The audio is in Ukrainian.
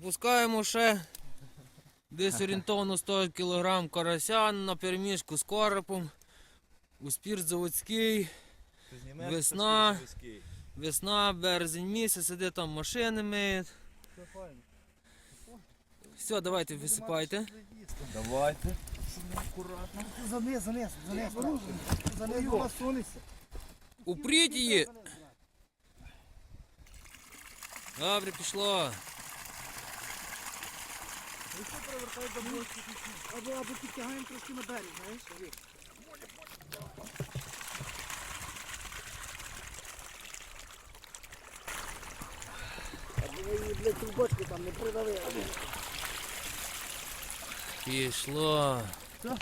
Запускаємо ще десь орієнтовно 100 кг карася на переміжку з коропом. У спірт заводський. Весна. Весна, березень місяць, іде там машини миють. Все, давайте висипайте. Давайте. Акуратно. Заниз, заниз, заниз. Заниз, вона сунеться. Упріть її. Добре, пішло. Або, або підтягаємо трошки на берег, знаєш? Олег. Аби ви її, блядь, трубочку там не придавили. Пішло. Все,